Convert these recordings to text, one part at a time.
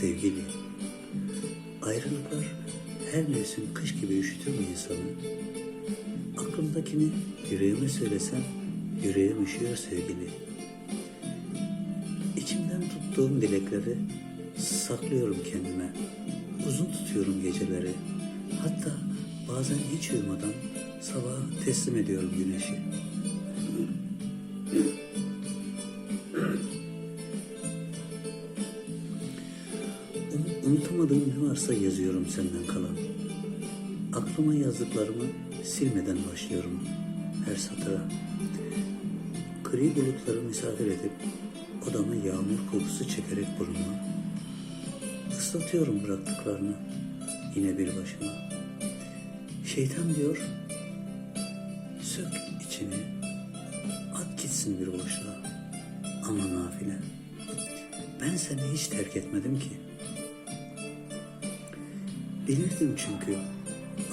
sevgili. Ayrılıklar her mevsim kış gibi üşütür mü insanı? Aklımdakini yüreğime söylesem yüreğim üşüyor sevgili. İçimden tuttuğum dilekleri saklıyorum kendime. Uzun tutuyorum geceleri. Hatta bazen hiç uyumadan sabaha teslim ediyorum güneşi. Unutamadığım ne varsa yazıyorum senden kalan. Aklıma yazdıklarımı silmeden başlıyorum her satıra. Gri bulutları misafir edip odama yağmur kokusu çekerek burnuma. Islatıyorum bıraktıklarını yine bir başıma. Şeytan diyor, sök içini, at gitsin bir boşluğa. Ama nafile, ben seni hiç terk etmedim ki. Bilirdim çünkü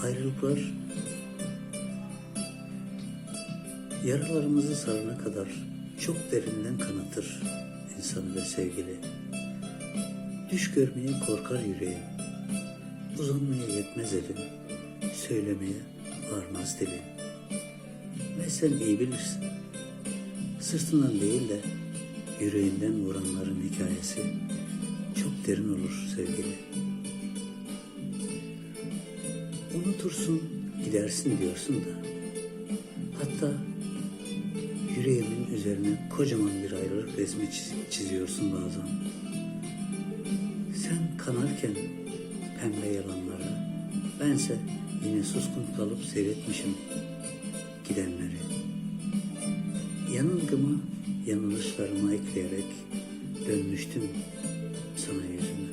ayrılıklar yaralarımızı sarana kadar çok derinden kanatır insanı ve sevgili. Düş görmeye korkar yüreğim. Uzanmaya yetmez elim. Söylemeye varmaz dilim. Ve sen iyi bilirsin. Sırtından değil de yüreğinden vuranların hikayesi çok derin olur sevgili. Unutursun, gidersin diyorsun da. Hatta yüreğimin üzerine kocaman bir ayrılık resmi çiz- çiziyorsun bazen. Sen kanarken pembe yalanlara, bense yine suskun kalıp seyretmişim gidenleri. Yanılgımı, yanlışlarıma ekleyerek dönmüştüm sana yüzümü.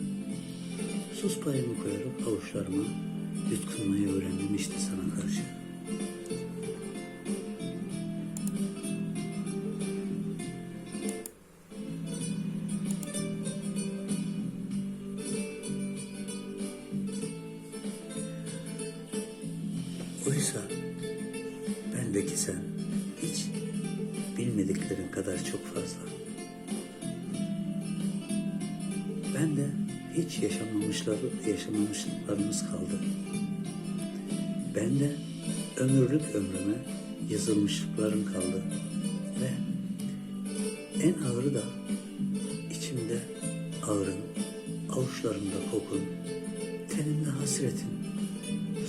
Sus payımı koyarak avuçlarıma yutkunmayı öğrendim işte sana karşı. Oysa bendeki sen hiç bilmediklerin kadar çok fazla. Ben de hiç yaşamamışları, yaşamamışlıklarımız kaldı. Ben de ömürlük ömrüme yazılmışlıklarım kaldı. Ve en ağırı da içimde ağrın, avuçlarımda kokun, tenimde hasretin,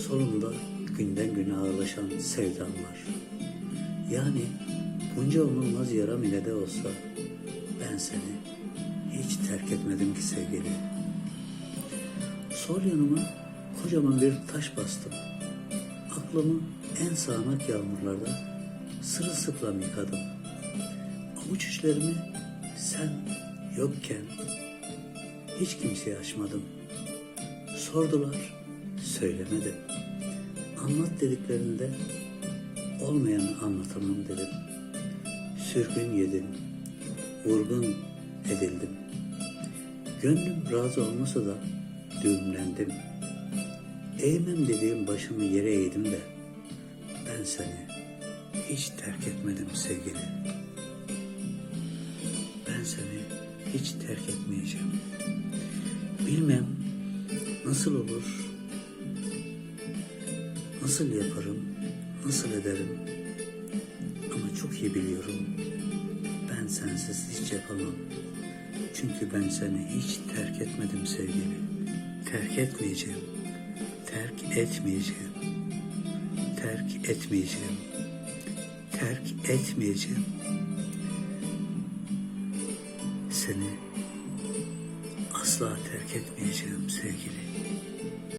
solumda günden güne ağırlaşan sevdam var. Yani bunca onulmaz yaram ile de olsa ben seni hiç terk etmedim ki sevgili. Sol yanıma kocaman bir taş bastım. Aklımı en sağanak yağmurlarda sırılsıklam yıkadım. Avuç içlerimi sen yokken hiç kimseye açmadım. Sordular, söylemedim. Anlat dediklerinde olmayanı anlatamam dedim. Sürgün yedim, vurgun edildim. Gönlüm razı olmasa da düğümlendim. Eğmem dediğim başımı yere eğdim de ben seni hiç terk etmedim sevgili. Ben seni hiç terk etmeyeceğim. Bilmem nasıl olur, nasıl yaparım, nasıl ederim. Ama çok iyi biliyorum ben sensiz hiç yapamam. Çünkü ben seni hiç terk etmedim sevgili. Terk etmeyeceğim. Terk etmeyeceğim. Terk etmeyeceğim. Terk etmeyeceğim. Seni asla terk etmeyeceğim sevgili.